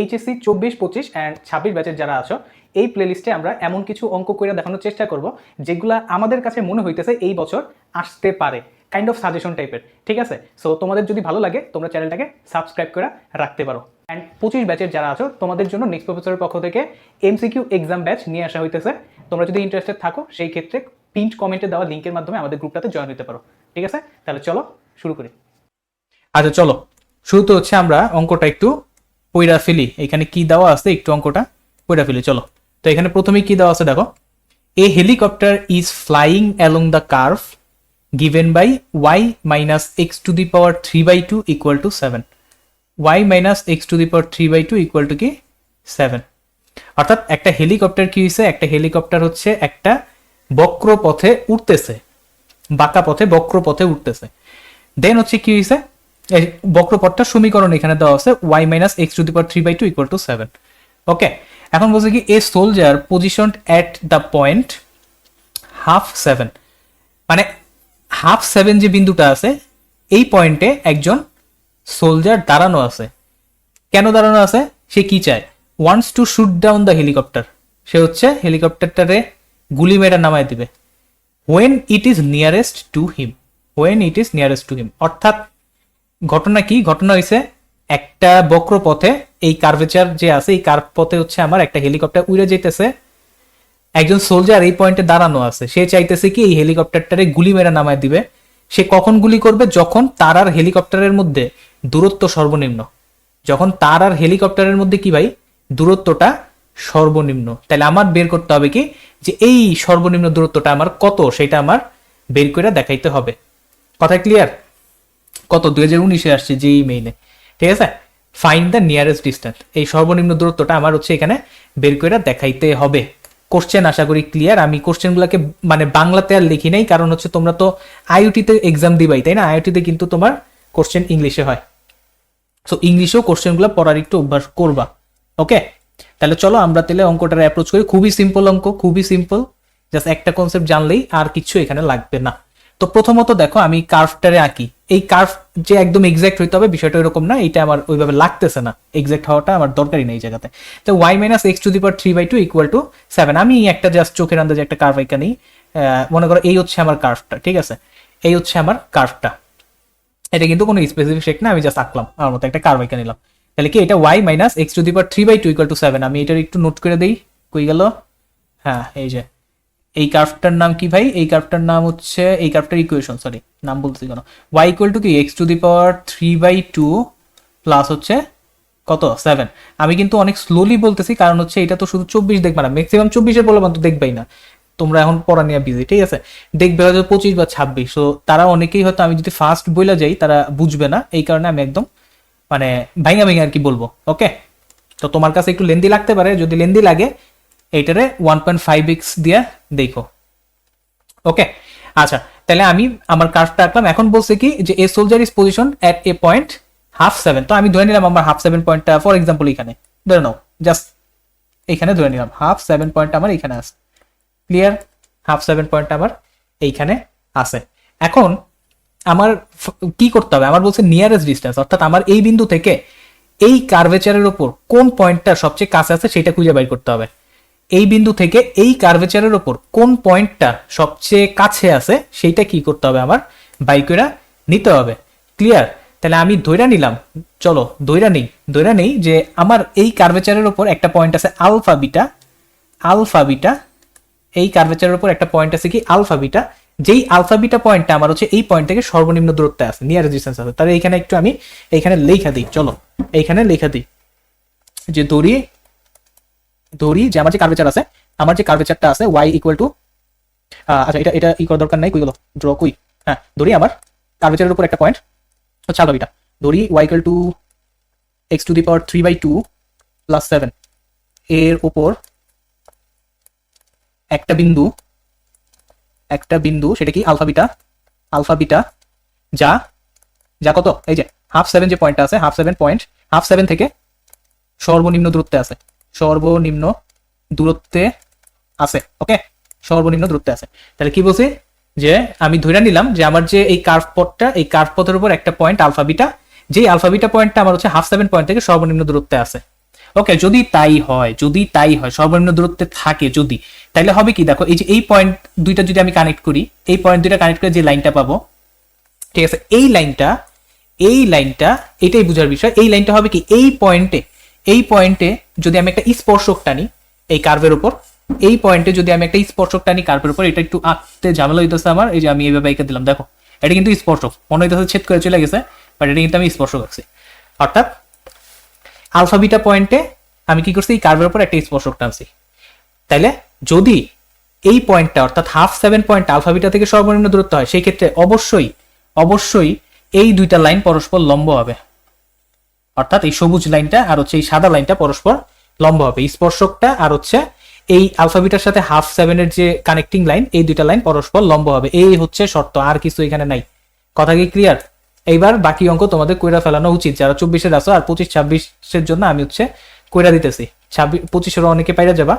HSC চব্বিশ, পঁচিশ and ছাব্বিশ ব্যাচের যারা আছো, এই প্লেলিস্টে আমরা এমন কিছু অঙ্ক করে দেখানোর চেষ্টা করব, যেগুলা আমাদের কাছে মনে হইতেছে এই বছর আসতে পারে কাইন্ড অফ সাজেশন টাইপের ঠিক আছে? সো তোমাদের যদি ভালো লাগে, তোমরা চ্যানেলটাকে সাবস্ক্রাইব করে রাখতে পারো। অ্যান্ড পঁচিশ ব্যাচের যারা আছো, তোমাদের জন্য নেক্সট প্রফেসরের পক্ষ থেকে এমসিকিউ এক্সাম ব্যাচ নিয়ে আসা হইতেছে। তোমরা যদি ইন্টারেস্টেড থাকো, সেই ক্ষেত্রে পিন্ট কমেন্টে দেওয়া লিঙ্কের মাধ্যমে আমাদের গ্রুপটাতে জয়েন হতে পারো, ঠিক আছে? তাহলে চলো, শুরু করি। আচ্ছা চলো। শুরুতে হচ্ছে আমরা অঙ্কটা একটু পইরা ফেলি। এখানে কি দেওয়া আছে? একটু অঙ্কটা পইরা ফেলি, চলো। তো এখানে প্রথমে কি দেওয়া আছে, দেখো। A helicopter is flying along the curve given by y minus x to the power three by two equal to seven y minus x to the power three by two equal to কি? Seven অর্থাৎ একটা helicopter কি হয়েছে একটা helicopter হচ্ছে একটা বক্র পথে উঠতেছে বাঁকা পথে বক্র পথে উঠতেছে দেন হচ্ছে কি হয়েছে বক্রপথটার সমীকরণ এখানে দেওয়া আছে y minus x to the power three by two equal to seven okay এখন বলছে কি a soldier position at the point half seven মানে হাফ সেভেন যে বিন্দুটা আছে, এই পয়েন্টে একজন সোলজার দাঁড়ানো আছে। কেন দাঁড়ানো আছে? সে কি চায়? Wants to shoot down the helicopter সে হচ্ছে হেলিকপ্টারটারে গুলি মেরা নামায় দিবে। When it is nearest to him when it is nearest to him অর্থাৎ ঘটনা কি? ঘটনা হয়েছে একটা বক্র পথে এই কার্ভেচার যে আছে, এই কার্ভ পথে হচ্ছে আমার একটা হেলিকপ্টার উড়ে যেতেছে একজন সোলজার এই পয়েন্টে দাঁড়ানো আছে। সে চাইতেছে কি এই হেলিকপ্টারটারে গুলি মেরে নামায় দিবে। সে কখন গুলি করবে? যখন তার আর হেলিকপ্টারের মধ্যে দূরত্ব সর্বনিম্ন। যখন তার আর হেলিকপ্টারের মধ্যে কি ভাই? দূরত্বটা সর্বনিম্ন। তাহলে আমার বের করতে হবে কি? যে এই সর্বনিম্ন দূরত্বটা আমার কত? সেটা আমার বের করে দেখাইতে হবে। কথা ক্লিয়ার কত, দুই হাজার উনিশে আসছে যেই মেইনে ঠিক আছে? ফাইন দ্য নিয়ারেস্ট ডিস্টেন্স এই সর্বনিম্ন দূরত্বটা আমার হচ্ছে এখানে বের করে দেখাইতে হবে। কোশ্চেন আশা করি ক্লিয়ার আমি কোশ্চেনগুলোকে মানে বাংলাতে আর লিখি নাই, কারণ হচ্ছে তোমরা তো আইওটিতে এক্সাম দিবাই, তাই না? আইওটিতে কিন্তু তোমার কোশ্চেন ইংলিশে হয়। সো ইংলিশেও কোশ্চেনগুলো পড়ার একটু অভ্যাস করবা। ওকে তাহলে চলো আমরা তাহলে অঙ্কটার অ্যাপ্রোচ করি। খুবই সিম্পল অঙ্ক, খুবই সিম্পল জাস্ট একটা কনসেপ্ট জানলেই আর কিছু এখানে লাগবে না। তো প্রথমত দেখো, আমি কার্ভটারে আঁকি। এই কার্ভ যে একদম এক্সাক্ট হইতে হবে, বিষয়টা এরকম না এটা আমার ওইভাবে লাগতেছে না। এক্সাক্ট হওয়াটা আমার দরকারই নেই এই জায়গাতে। তো y minus x to the power three by two equal to seven আমি একটা জাস্ট চোখের আন্দাজে একটা কার্ভ আঁকা নিই। মনে করো এই হচ্ছে আমার কার্ভটা ঠিক আছে? এই হচ্ছে আমার কার্ভটা এটা কিন্তু কোনো স্পেসিফিক শেক না, আমি জাস্ট আঁকলাম, আমার মতো একটা কার্ভ এঁকে নিলাম। তাহলে কি এটা y minus x to the power three by two equal to seven আমি এটার একটু নোট করে দিই, কই গেল? হ্যাঁ এই যে। এই কার্ভটার নাম কি ভাই? এই কার্ভটার নাম হচ্ছে, এই কার্ভটার ইকুয়েশন সরি নাম বলতেছি কেন? ওয়াই ইকুয়াল টু কি? X to the power three by two plus হচ্ছে কত? সেভেন আমি কিন্তু অনেক স্লোলি বলতেছি, কারণ হচ্ছে এটা তো শুধু চব্বিশ দেখবে না ম্যাক্সিমাম চব্বিশের বলে তো দেখবেই না। তোমরা এখন পড়া নিয়ে বিজি ঠিক আছে? দেখবে হয়তো পঁচিশ বা ছাব্বিশ, তো তারা অনেকেই হয়তো আমি যদি ফার্স্ট বইলা যাই, তারা বুঝবে না, এই কারণে আমি একদম মানে ভাইঙা ভাইঙা আর কি বলব ওকে তো তোমার কাছে একটু লেন্দি লাগতে পারে, যদি লেন্দি লাগে এইটারে ওয়ান পয়েন্ট ফাইভ এক্স দিয়ে দেখো। ওকে আচ্ছা তাহলে আমি আমার কার্ভটা আঁকলাম এখন বলছে কি যে a soldier is position at a point half seven তো আমি ধরে নিলাম আমার হাফ সেভেন পয়েন্টটা ফর এক্সাম্পল এখানে ধরে নাও জাস্ট এখানে ধরে নিলাম। হাফ সেভেন পয়েন্ট আমার এখানে আছে ক্লিয়ার হাফ সেভেন পয়েন্ট আমার এইখানে আছে। এখন আমার কি করতে হবে? আমার বলছে নিয়ারেস্ট ডিস্টেন্স অর্থাৎ আমার এই বিন্দু থেকে এই কার্ভেচারের ওপর কোন পয়েন্টটা সবচেয়ে কাছে আছে সেটা খুঁজে বের করতে হবে। এই বিন্দু থেকে এই কার্ভেচারের ওপর কোন পয়েন্টটা সবচেয়ে কাছে আছে, সেইটা কি করতে হবে আমার? বাইকেরা নিতে হবে। ক্লিয়ার তাহলে আমি দৈরা নিলাম। চলো দৈরা নেই। দৈরা নেই যে আমার এই কার্ভেচারের ওপর একটা পয়েন্ট আছে আলফা বিটা আলফা বিটা এই কার্ভেচারের ওপর একটা পয়েন্ট আছে কি আলফা বিটা যেই আলফা বিটা পয়েন্টটা আমার হচ্ছে এই পয়েন্ট থেকে সর্বনিম্ন দূরত্বে আছে নিয়ার ডিস্টেন্স আছে। তাহলে এইখানে একটু আমি এইখানে লেখা দিই, চলো। এইখানে লেখা দিই যে দড়ি ধরি যে আমার যে কার্ভেচার আছে, আমার যে কার্ভেচারটা আছে ওয়াই ইকুয়াল টু আচ্ছা এটা এটা ই দরকার নাই, কই গেল? ড্র কই? হ্যাঁ ধরি আমার কার্ভেচারের উপর একটা পয়েন্ট হচ্ছে বিটা ধরি y equal to x to the power three by two plus seven এর উপর একটা বিন্দু একটা বিন্দু, সেটা কি? আলফা বিটা আলফা বিটা যা যা কত? এই যে হাফ সেভেন যে পয়েন্টটা আছে half seven point half seven থেকে সর্বনিম্ন দূরত্বে আছে। সর্বনিম্ন দূরত্বে আছে ওকে সর্বনিম্ন দূরত্বে আছে। তাহলে কি বলছি? যে আমি ধরে নিলাম যে আমার যে এই কার্ভ পথটা, এই কার্ভ পথের উপর একটা পয়েন্ট আলফা বিটা যেই আলফা পয়েন্টটা আমার হচ্ছে হাফ সেভেন পয়েন্ট থেকে সর্বনিম্ন দূরত্বে আছে। ওকে যদি তাই হয়, যদি তাই হয়, সর্বনিম্ন দূরত্বে থাকে যদি তাহলে হবে কি? দেখো, এই যে এই পয়েন্ট দুইটা যদি আমি কানেক্ট করি, এই পয়েন্ট দুইটা কানেক্ট করে যে লাইনটা পাবো, ঠিক আছে? এই লাইনটা এই লাইনটা এটাই বোঝার বিষয়। এই লাইনটা হবে কি? এই পয়েন্টে এই পয়েন্টে যদি আমি একটা স্পর্শক টানি এই কার্ভের উপর, এই পয়েন্টে যদি আমি একটা স্পর্শক টানি কার্ভের উপর, এটা একটু আঁকতে ঝামেলা হইতেছে আমার, এই যে আমি এইভাবে এঁকে দিলাম, দেখো, এটা কিন্তু স্পর্শক। মনে হইতেছে ছেদ করে চলে গেছে বাট এটা কিন্তু আমি স্পর্শক আছি অর্থাৎ আলফা বিটা পয়েন্টে আমি কি করছি, এই কার্ভের উপর একটা স্পর্শক টানছি। তাইলে, যদি এই পয়েন্টটা অর্থাৎ half seven point alpha beta থেকে সর্বনিম্ন দূরত্ব হয়, সেই ক্ষেত্রে অবশ্যই অবশ্যই এই দুইটা লাইন পরস্পর লম্ব হবে। অর্থাৎ এই সবুজ লাইনটা আর হচ্ছে এই সাদা লাইনটা পরস্পর লম্ব হবে। স্পর্শকটা আর হচ্ছে এই আলফাবিটার সাথে হাফ সেভেনের যে কানেক্টিং লাইন এই দুইটা লাইন পরস্পর লম্ব হবে। এই হচ্ছে শর্ত, আর কিছু এখানে নাই। কথা কি ক্লিয়ার এইবার বাকি অঙ্ক তোমাদের কইরা ফেলানো উচিত। যারা চব্বিশের আছো আর পঁচিশ ছাব্বিশের জন্য আমি হচ্ছে কইরা দিতেছি। ছাব্বিশ পঁচিশের অনেকে পাইরা যাবা।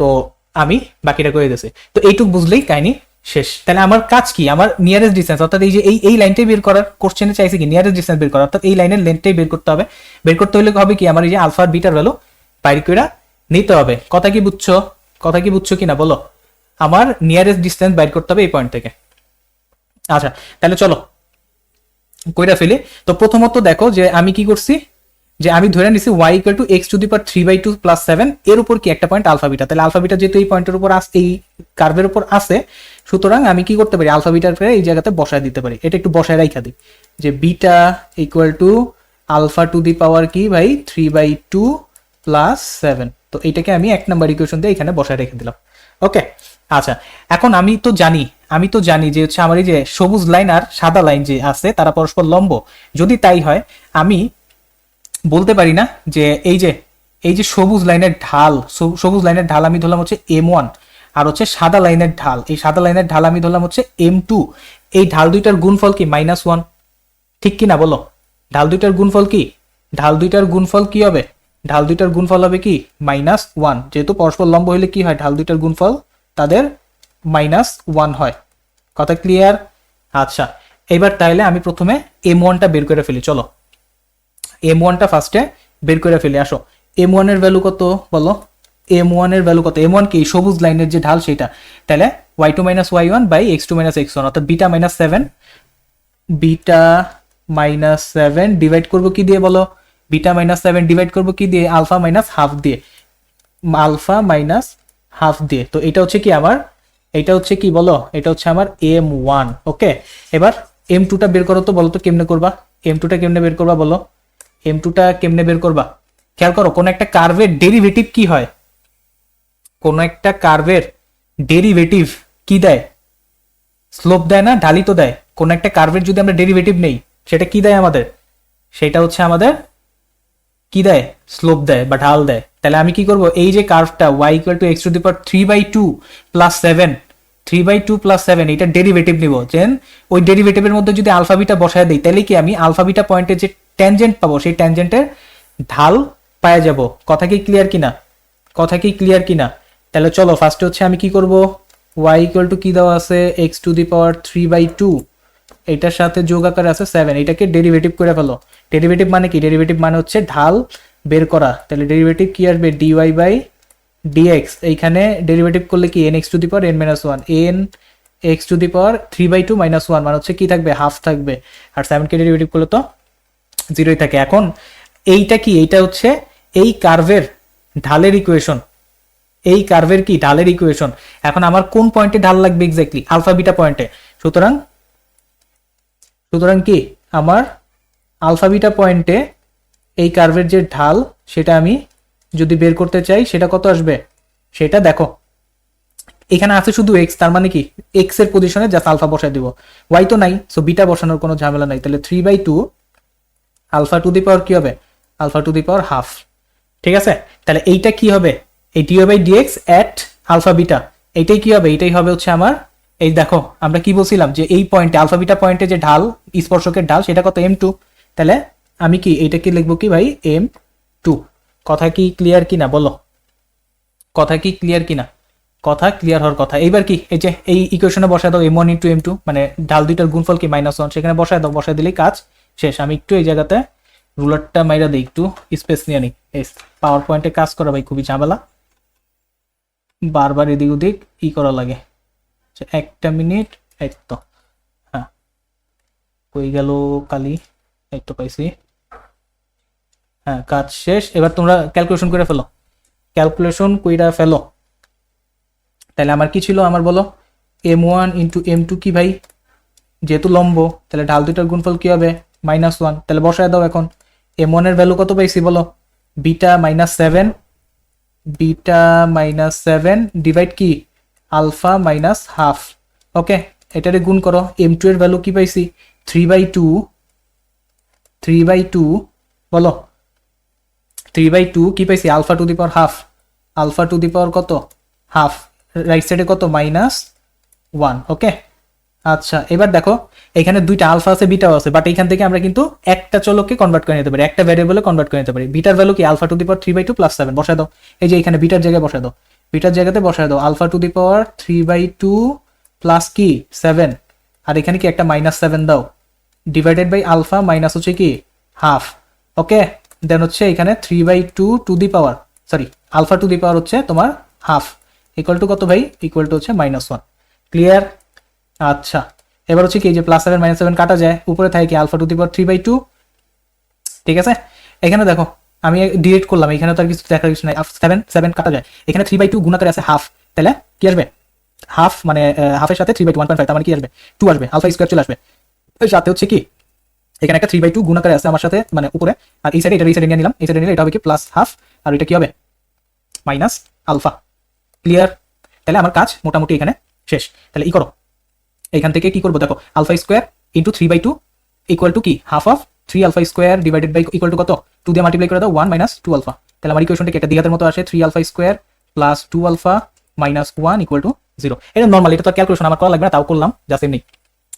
তো আমি বাকিটা করে দিতেছি। তো এইটুক বুঝলেই কাহিনী শেষ। তাহলে আমার কাজ কি? আমার নিয়ারেস্ট ডিস্টেন্স অর্থাৎ এই যে এই এই লাইনটাই বের করার কোশ্চেনে চাইছে কি? নিয়ারেস্ট ডিস্টেন্স বের করা। অর্থাৎ এই লাইনের লেন্থটাই বের করতে হবে। বের করতে হলে হবে কি? আমার এই যে আলফা বিটার ভ্যালু বাইর করে নিতে হবে। কথা কি বুঝছ? কথা কি বুঝছ কিনা বলো? আমার নিয়ারেস্ট ডিস্টেন্স বাইর করতে হবে এই পয়েন্ট থেকে। আচ্ছা তাহলে চলো। কইরা ফেলি। তো প্রথমত দেখো যে আমি কি করছি? যে আমি ধরে নিছি y equal to x to the power three by two plus seven এর উপর কি একটা পয়েন্ট আলফা আলফাবিটা তাহলে আলফাবিটা যেহেতু এই পয়েন্টের উপর আস, এই কার্ভের উপর আছে সুতরাং আমি কি করতে পারি? আলফাবিটার ফেরে এই জায়গাতে বসায় দিতে পারি। এটা একটু বসায় রাখা দিই। যে beta equal to alpha to the power কি ভাই? Three by two plus seven তো এইটাকে আমি এক নাম্বার ইকুয়েশন দিয়ে এখানে বসায় রেখে দিলাম। ওকে আচ্ছা। এখন আমি তো জানি, আমি তো জানি যে হচ্ছে আমার এই যে সবুজ লাইন আর সাদা লাইন যে আছে, তারা পরস্পর লম্ব। যদি তাই হয়, আমি বলতে পারি না যে এই যে এই যে সবুজ লাইনের ঢাল, সবু- সবুজ লাইনের ঢাল আমি ধরলাম হচ্ছে এম ওয়ান আর হচ্ছে সাদা লাইনের ঢাল। এই সাদা লাইনের ঢাল আমি ধরলাম হচ্ছে এম টু এই ঢাল দুইটার গুণফল কি? মাইনাস ওয়ান ঠিক কি না বলো? ঢাল দুইটার গুণফল কি? ঢাল দুইটার গুণফল কি হবে? ঢাল দুইটার গুণফল হবে কি? মাইনাস ওয়ান যেহেতু পরস্পর লম্ব হইলে কি হয়? ঢাল দুইটার গুণফল তাদের মাইনাস ওয়ান হয়। কথা ক্লিয়ার আচ্ছা। এবার তাহলে আমি প্রথমে এম ওয়ানটা বের করে ফেলি। চলো। এম ওয়ানটা ফার্স্টে বের করে ফেলে। আসো। এম ওয়ানের ভ্যালু কত? বলো। এম ওয়ানের ভ্যালু কত? এম ওয়ান কি? সবুজ লাইনের যে ঢাল সেটা। তাহলে y two minus y one by x two minus x one অর্থাৎ beta minus seven beta minus seven divide করব কি দিয়ে বলো? বিটা মাইনাস সেভেন ডিভাইড করব কি দিয়ে? আলফা মাইনাস হাফ দিয়ে। আলফা মাইনাস হাফ দিয়ে। তো এটা হচ্ছে কি আমার? এটা হচ্ছে কি বলো? এটা হচ্ছে আমার এম ওয়ান ওকে এবার এম টুটা বের করো তো, বলো তো কেমনে করবা? এম টুটা কেমনে বের করবা বলো? এম টুটা কেমনে বের করবা? খেয়াল করো, কোন একটা কার্ভের ডেরিভেটিভ কি হয়? কোন একটা কার্ভের ডেরিভেটিভ কি দেয়? স্লোপ দেয় না ঢালি তো দেয়। কোন একটা কার্ভের যদি আমরা ডেরিভেটিভ নেই, সেটা কি দেয় আমাদের? সেটা হচ্ছে আমাদের কি দেয়? স্লোপ দেয় বা ঢাল দেয়। তাহলে আমি কি করব? এই যে কার্ভটা y equal to x to the power three by two plus seven three by two plus seven এটা ডেরিভেটিভ নিব। দেন ওই ডেরিভেটিভের মধ্যে যদি আলফাবিটা বসায় দিই, তাহলে কি আমি আলফাবিটা পয়েন্টে যে ট্যানজেন্ট পাবো, সেই ট্যানজেন্টের ঢাল পায়ে যাব। কথা কি ক্লিয়ার কিনা? কথা কি ক্লিয়ার কিনা? তাহলে চলো ফার্স্টে হচ্ছে আমি কি করব? ওয়াই ইকুয়াল টু কি দেওয়া আছে? X to the power three by two এটার সাথে যোগ আকারে আছে সেভেন এটাকে ডেরিভেটিভ করে ফেলো। ডেরিভেটিভ মানে কি? ডেরিভেটিভ মানে হচ্ছে ঢাল বের করা। তাহলে ডেরিভেটিভ কি আসবে? D y by d x এইখানে ডেরিভেটিভ করলে কি? N x to the power n minus one n x to the power three by two minus one মানে হচ্ছে কি থাকবে? হাফ থাকবে। আর সেভেনকে ডেরিভেটিভ করলে তো জিরোই থাকে। এখন এইটা কি? এইটা হচ্ছে এই কার্ভের ঢালের ইকুয়েশন এই কার্ভের কি? ঢালের ইকুয়েশন এখন আমার কোন পয়েন্টে ঢাল লাগবে এক্স্যাক্টলি আলফা বিটা পয়েন্টে সুতরাং সুতরাং কি? আমার আলফা বিটা পয়েন্টে এই কার্ভের যে ঢাল, সেটা আমি যদি বের করতে চাই, সেটা কত আসবে? সেটা দেখো। এখানে আছে শুধু এক্স তার মানে কি? এক্সের পজিশনে জাস্ট আলফা বসাই দিব। ওয়াই তো নাই সো বিটা বসানোর কোনো ঝামেলা নাই। তাহলে three by two alpha to the power কি হবে? Alpha to the power half ঠিক আছে? তাহলে এইটা কি হবে? এই d y by d x at alpha beta এইটাই কি হবে? এটাই হবে হচ্ছে আমার, এই দেখো, আমরা কি বলছিলাম যে এই পয়েন্টে আলফা বিটা পয়েন্টে যে ঢাল, স্পর্শকের ঢাল, সেটা কত? এম টু তাহলে আমি কি এটা এইটাকে লিখব কি ভাই? এম টু কথা কি ক্লিয়ার কিনা? বলো। কথা কি ক্লিয়ার কিনা? কথা ক্লিয়ার হওয়ার কথা। এইবার কি, এই যে, এই ইকুয়েশনে বসায় দাও m one into m two মানে ঢাল দুইটার গুণফল কি? মাইনাস ওয়ান সেখানে বসায় দাও, বসায় দিলেই কাজ শেষ। আমি একটু এই জায়গাতে রুলারটা মাইরা দিই, একটু স্পেস নিয়ে নিই এই পাওয়ার পয়েন্টে কাজ করা ভাই, খুবই ঝামেলা। বারবার এদিক ওদিক ই করা লাগে। একটা মিনিট, এই তো। হ্যাঁ। কই গেল কালি? এই তো পাইছি। হ্যাঁ কাজ শেষ। এবার তোমরা ক্যালকুলেশন করে ফেলো। ক্যালকুলেশন কইরা ফেলো। তাহলে আমার কি ছিল? আমার বলো। M one into m two কি ভাই? যেহেতু লম্ব তাহলে ঢাল দুইটার গুণফল কি হবে? মাইনাস ওয়ান তাহলে বসায় দাও এখন। এম ওয়ানের ভ্যালু কত পাইছি বলো? Beta minus seven beta minus seven divide কি? আলফা মাইনাস হাফ ওকে এটারে গুণ করো। এম টু এর ভ্যালু কি পাইছি? Three by two three by two বলো। থ্রি বাই টু কি পাইছি? Alpha to the power half alpha to the power কত? হাফ রাইট সাইডে কত? মাইনাস ওয়ান ওকে আচ্ছা এবার দেখো, এখানে দুইটা আলফা আছে বিটাও আছে বাট এখান থেকে আমরা কিন্তু একটা চলককে কনভার্ট করে নিতে পারি, একটা ভ্যারিয়েবলে কনভার্ট করে নিতে পারি। বিটার ভ্যালু কি? Alpha to the power three by two plus seven বসায় দাও। এই যে এখানে বিটার জায়গায় বসায় দাও। বিটার জায়গাতে বসায় দাও alpha to the power three by two plus কি? সেভেন আর এখানে কি একটা মাইনাস সেভেন দাও। ডিভাইডেড বাই আলফা মাইনাস হচ্ছে কি? হাফ ওকে দেন হচ্ছে এখানে three by two to the power sorry alpha to the power হচ্ছে তোমার হাফ ইকুয়াল টু কত ভাই? ইকুয়াল টু হচ্ছে মাইনাস ওয়ান ক্লিয়ার আচ্ছা। এবার হচ্ছে কি যে প্লাস সেভেন মাইনাস সেভেন কাটা যায়, উপরে থাকে কি alpha to the power three by two ঠিক আছে? এখানে দেখো, আমি ডিরেক্ট করলাম, এখানে তো আর কিছু দেখার কিছু নাই। সেভেন সেভেন কাটা যায়। এখানে থ্রি বাই টু গুণাকারে আছে হাফ তাহলে কি আসবে? হাফ মানে হাফের সাথে three by two one point five তার মানে কি আসবে? টু আসবে আলফা স্কোয়ার চলে আসবে। সাথে হচ্ছে কি, এখানে একটা থ্রি বাই টু গুণাকারে আছে আমার সাথে মানে উপরে। আর এই সাইডে এটা, এই সাইডে নিয়ে নিলাম, এই সাইডে নিলে এটা হবে কি প্লাস হাফ আর এটা কি হবে? মাইনাস আলফা ক্লিয়ার তাহলে আমার কাজ মোটামুটি এখানে শেষ। তাহলে ই করো। এখান থেকে কি করব? দেখো alpha square into three by two equal to কি? Half of three alpha square divided by equal to কত? টু দিয়ে মাল্টিপ্লাই করে দাও ওয়ান মাইনাস টু আলফা তাহলে আমার ইকুয়েশনটা কেটে দিঘাতের মতো আসে three alpha square plus two alpha minus one equal to zero এটা নর্মাল এটা তো ক্যালকুলেশন আমার করা লাগবে না, তাও করলাম জাস্ট এমনি।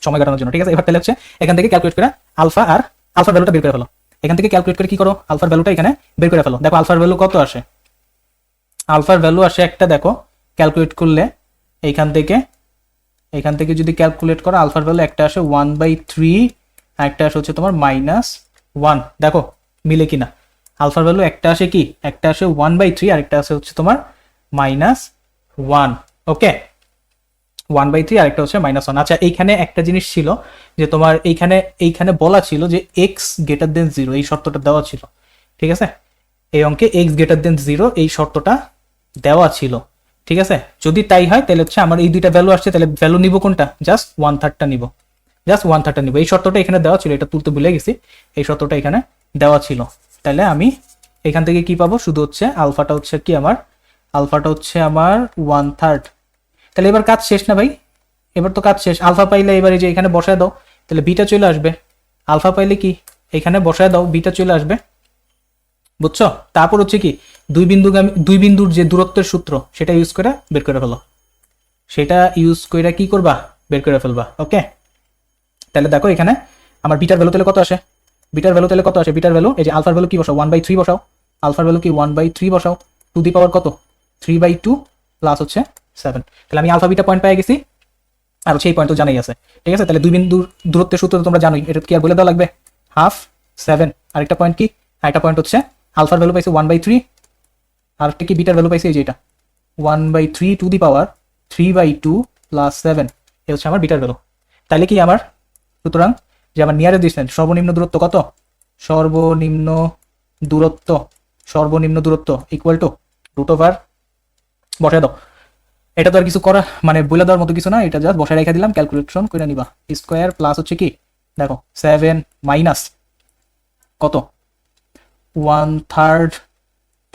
সময় কাটানোর জন্য, ঠিক আছে? এবার তাহলে হচ্ছে, এখান থেকে ক্যালকুলেট করে আলফা আর আলফার ভ্যালুটা বের করে ফেলো। এখান থেকে ক্যালকুলেট করে কি করো? আলফার ভ্যালুটা এখানে বের করে ফেলো। দেখো আলফার ভ্যালু কত আসে? আলফার ভ্যালু আসে একটা, দেখো ক্যালকুলেট করলে এইখান থেকে এখান থেকে যদি ক্যালকুলেট করো আলফার ভ্যালু একটা আসে ওয়ান বাই থ্রি একটা আসে হচ্ছে তোমার মাইনাস ওয়ান দেখো, মিলে কিনা? আলফার ভ্যালু একটা আসে কি? একটা আসে ওয়ান বাই থ্রি আর একটা আসে হচ্ছে তোমার minus one okay one by three আরেকটা হচ্ছে মাইনাস ওয়ান আচ্ছা এইখানে একটা জিনিস ছিল যে তোমার এইখানে এইখানে বলা ছিল যে এক্স গ্রেটার দেন জিরো এই শর্তটা দেওয়া ছিল। ঠিক আছে? এই অঙ্কে এক্স গ্রেটার দেন জিরো এই শর্তটা দেওয়া ছিল। ঠিক আছে? যদি তাই হয়, তাহলে হচ্ছে আমার এই দুইটা ভ্যালু আসছে, তাহলে ভ্যালু নিব কোনটা? জাস্ট ওয়ান থার্ডটা নিব। জাস্ট ওয়ান থার্ডটা নিব। এই শর্তটা এখানে দেওয়া ছিল, এটা তুলতে ভুলে গেছি। এই শর্তটা এখানে দেওয়া ছিল। তাহলে আমি এখান থেকে কি পাবো? শুধু হচ্ছে আলফাটা হচ্ছে কি আমার? আলফাটা হচ্ছে আমার ওয়ান থার্ড তাহলে এবার কাজ শেষ না ভাই? এবার তো কাজ শেষ। আলফা পাইলে এবার এই যে এখানে বসায় দাও, তাহলে বিটা চলে আসবে। আলফা পাইলে কি? এখানে বসায় দাও, বিটা চলে আসবে। বুঝছ? তারপর হচ্ছে কি? দুই বিন্দু দুই বিন্দুর যে দূরত্বের সূত্র, সেটা ইউজ করে বের করে ফেলো। সেটা ইউজ করে কি করবা? বের করে ফেলবা। ওকে তাহলে দেখো এখানে আমার বিটার ভ্যালু তাহলে কত আসে? বিটার ভ্যালু তাহলে কত আসে? বিটার ভ্যালু এই যে আলফার ভ্যালু কি বসাও? ওয়ান বাই থ্রি বসাও। আলফার ভ্যালু কি ওয়ান বাই থ্রি বসাও? টু দি পাওয়ার কত? থ্রি বাই টু প্লাস হচ্ছে সেভেন তাহলে আমি আলফা বিটা পয়েন্ট পেয়ে গেছি। আর সেই পয়েন্ট তো জানাই আছে। ঠিক আছে? তাহলে দুই বিন্দুর দূরত্বের সূত্র তো তোমরা জানোই। এটা কি আর বলে দেওয়া লাগবে? হাফ সেভেন আরেকটা পয়েন্ট কি? আরেকটা পয়েন্ট হচ্ছে আলফার ভ্যালু পাইছে ওয়ান বাই থ্রি আর একটা কি বিটার ভ্যালু পাইছে এই যে এটা? One by three to the power three by two plus seven এ হচ্ছে আমার বিটার ভ্যালু তাহলে কি আমার? সুতরাং যে আমার নিয়ারেস্ট ডিস্টেন্স সর্বনিম্ন দূরত্ব কত? সর্বনিম্ন দূরত্ব সর্বনিম্ন দূরত্ব ইকুয়াল টু রুট ওভার বসায় দাও। এটা তো আর কিছু করা মানে বলে দেওয়ার মতো কিছু না, এটা জাস্ট বসায় রেখে দিলাম ক্যালকুলেশন করে নিবা। স্কোয়ার প্লাস হচ্ছে কি? দেখো সেভেন মাইনাস কত? ওয়ান থার্ড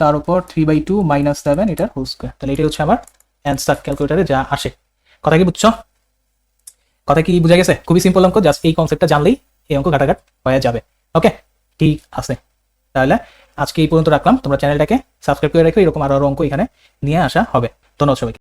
তার উপর three by two minus seven এটার হোল স্কোয়ার তাহলে এটা হচ্ছে আমার অ্যান্সার ক্যালকুলেটারে যা আসে। কথা কি বুঝছ? কথা কি বুঝা গেছে? খুবই সিম্পল অঙ্ক জাস্ট এই কনসেপ্টটা জানলেই এই অঙ্ক ঘাটাঘাট হয়ে যাবে। ওকে ঠিক আছে। তাহলে আজকে এই পর্যন্ত রাখলাম। তোমরা চ্যানেলটাকে সাবস্ক্রাইব করে রাখো, এরকম আরও অঙ্ক এখানে নিয়ে আসা হবে। ধন্যবাদ সবাইকে।